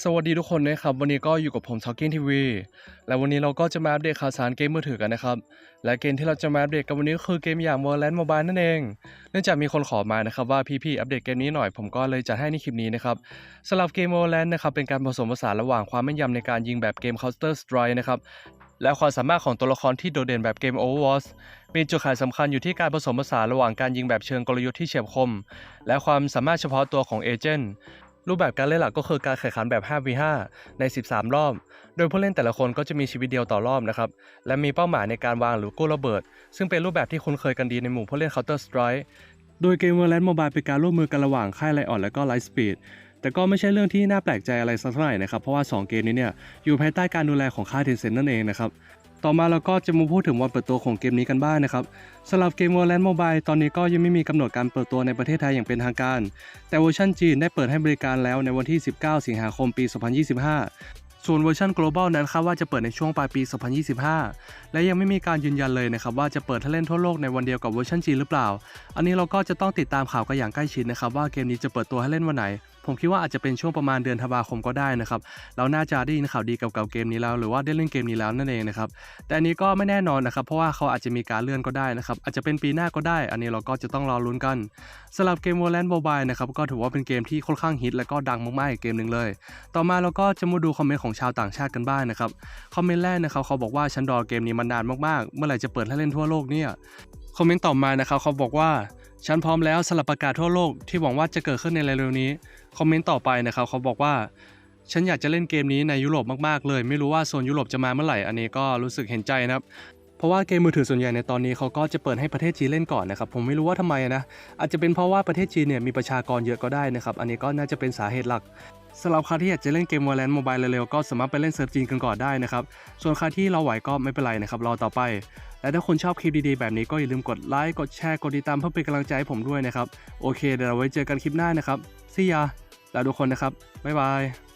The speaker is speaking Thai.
สวัสดีทุกคนนะครับ วันนี้ก็อยู่กับผม Talking TV และวันนี้เราก็จะมาอัปเดตข่าวสารเกมมือถือกันนะครับ และเกมที่เราจะมาอัปเดตกันวันนี้คือเกมอย่าง Valorant Mobile นั่นเอง เนื่องจากมีคนขอมานะครับว่าพี่ๆอัปเดตเกมนี้หน่อยผมก็เลยจัดให้ในคลิปนี้นะครับสำหรับเกม Valorant นะครับเป็นการผสมผสานระหว่างความแม่นยำในการยิงแบบเกม Counter Strike นะครับและความสามารถของตัวละครที่โดดเด่นแบบเกม Overwatch มีจุดขายสำคัญอยู่ที่การผสมผสานระหว่างการยิงแบบเชิงกลยุทธ์ที่เฉียบคม และความสามารถเฉพาะตัวของเอเจนต์ รูปแบบการเล่นหลักก็คือการแข่งขันแบบ 5v5 ใน 13 รอบ โดยผู้เล่นแต่ละคนก็จะมีชีวิตเดียวต่อรอบนะครับ และมีเป้าหมายในการวางหรือกู้ระเบิด ซึ่งเป็นรูปแบบที่คุ้นเคยกันดีในหมู่ผู้เล่น Counter Strike โดยเกม Valorant Mobile เป็นการร่วมมือกันระหว่างค่ายไลออนและก็ Lightspeed แต่ก็ไม่ใช่เรื่องที่น่าแปลกใจอะไรสักเท่าไหร่นะครับ เพราะว่า 2 เกมนี้เนี่ยอยู่ภายใต้การดูแลของค่าย Tencent นั่นเองนะครับต่อมาเราก็จะมาพูดถึงวันเปิดตัวของเกมนี้กันบ้างนะครับสำหรับเกม Valorant Mobile ตอนนี้ก็ยังไม่มีกำหนดการเปิดตัวในประเทศไทยอย่างเป็นทางการ แต่เวอร์ชันจีนได้เปิดให้บริการแล้วในวันที่ 19 สิงหาคมปี 2025 ส่วนเวอร์ชัน global นั้นคาดว่าจะเปิดในช่วงปลายปี 2025 และยังไม่มีการยืนยันเลยนะครับว่าจะเปิดให้เล่นทั่วโลกในวันเดียวกับเวอร์ชันจีนหรือเปล่า อันนี้เราก็จะต้องติดตามข่าวกันอย่างใกล้ชิดนะครับว่าเกมนี้จะเปิดตัวให้เล่นวันไหน ผมคิดว่าอาจจะเป็นช่วงประมาณเดือนธันวาคมก็ได้นะครับ เราน่าจะได้ยินข่าวดีเกี่ยวกับเกมนี้แล้ว หรือว่าได้เล่นเกมนี้แล้วนั่นเองนะครับ แต่อันนี้ก็ไม่แน่นอนนะครับ เพราะว่าเขาอาจจะมีการเลื่อนก็ได้นะครับ อาจจะเป็นปีหน้าก็ได้ อันนี้เราก็จะต้องรอลุ้นกันสำหรับเกม Valorant Mobile นะครับ ก็ถือว่าเป็นเกมที่ค่อนข้างฮิตและก็ดังมากๆอีกเกมหนึ่งเลย ต่อมาเราก็จะมาดูคอมเมนต์ของชาวต่างชาติกันบ้างนะครับ คอมเมนต์แรกนะครับเขาบอกว่าฉันรอเกมนี้มานานมากๆ เมื่อไหร่จะเปิดให้เล่นทั่วโลกเนี่ย คอมเมนต์ต่อมานะครับเขาบอกว่า ฉันพร้อมแล้วสำหรับประกาศทั่วโลกที่หวังว่าจะเกิดขึ้นในเร็วๆนี้ คอมเมนต์ต่อไปนะครับเขาบอกว่าฉันอยากจะเล่นเกมนี้ในยุโรปมากๆเลย ไม่รู้ว่าโซนยุโรปจะมาเมื่อไหร่ อันนี้ก็รู้สึกเห็นใจนะครับ เพราะว่าเกมมือถือส่วนใหญ่ในตอนนี้เขาก็จะเปิดให้ประเทศจีนเล่นก่อนนะครับ ผมไม่รู้ว่าทำไมนะ อาจจะเป็นเพราะว่าประเทศจีนเนี่ยมีประชากรเยอะก็ได้นะครับ อันนี้ก็น่าจะเป็นสาเหตุหลักสำหรับใครที่อยากจะเล่นเกม Valorant Mobile เร็วๆก็สามารถไปเล่นเซิร์ฟจีนกันก่อนได้นะครับ ส่วนใครที่เราไหวก็ไม่เป็นไรนะครับรอต่อไป และถ้าคุณชอบคลิปดีๆ แบบนี้ก็อย่าลืมกดไลค์กดแชร์กดติดตามเพื่อเป็นกำลังใจให้ผมด้วยนะครับ โอเคเดี๋ยวเราไว้เจอกันคลิปหน้านะครับซียาลาทุกคนนะครับบ๊ายบาย